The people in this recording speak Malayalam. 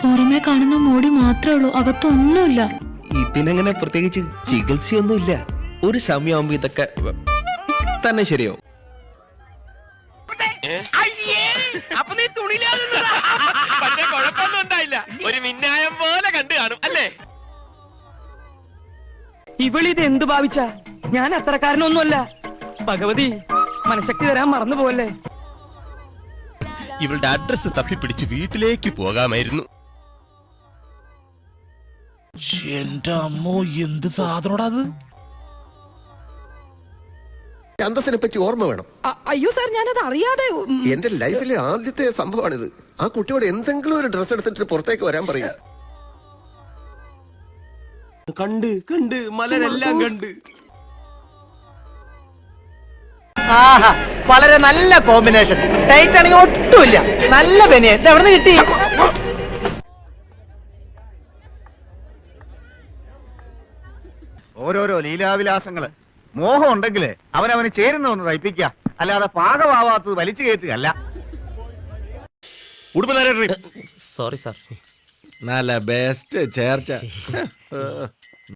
പുറമേ കാണുന്ന മോടി മാത്രമേ ഉള്ളൂ അകത്തൊന്നുമില്ല. ഇതിനങ്ങനെ പ്രത്യേകിച്ച് ചികിത്സയൊന്നുമില്ല. ഒരു സമയമാകുമ്പോ ഇതൊക്കെ തന്നെ ശരിയോ അയ്യേ അപ്പൊ നീ തുണിയിലാകുന്നതാ. പക്ഷെ കുഴപ്പമൊന്നും ഉണ്ടായില്ല. ഒരു മിന്നായം പോലെ കണ്ടു കാണും അല്ലേ? ഇവളിത് എന്ത് ഭാവിച്ച? ഞാൻ അത്രക്കാരനൊന്നുമല്ല. ഭഗവതി മനഃശക്തി തരാൻ മറന്നു പോവല്ലേ? ഇവളുടെ അഡ്രസ് തപ്പിപ്പിടിച്ച് വീട്ടിലേക്ക് പോകാമായിരുന്നു. എന്റെ അമ്മോ എന്ത് സാധനോടാ അത്? അന്തസ്സിനെ പറ്റി ഓർമ്മ വേണം. അയ്യോ സാർ ഞാനത് അറിയാതെ ഉം, എന്റെ ലൈഫിലെ ആദ്യത്തെ സംഭവമാണിത്. ആ കുട്ടിയോട് എന്തെങ്കിലും ഒരു ഡ്രസ് എടുത്തിട്ട് പുറത്തേക്ക് വരാൻ പറയും. കണ്ട് കണ്ട് മലരെല്ലാം കണ്ട്. ആഹാ വളരെ നല്ല കോമ്പിനേഷൻ ടൈറ്റ് ആണെങ്കിൽ ഒട്ടുമില്ല. നല്ല ബനിയൻ ഇത് എവിടെ നിന്ന് കിട്ടി? ഓരോരോ ലീലാവിലാസങ്ങൾ. മോഹം ഉണ്ടെങ്കിലേ അവനവന് ചേരുന്ന ഒന്ന് തയ്പ്പിക്കുക അല്ലാതെ പാകമാവാത്തത് വലിച്ചു കയറ്റുകയല്ല. ഉടുപ്പ് നേരെ സോറി സാർ നല്ല ബെസ്റ്റ് ചേർച്ച.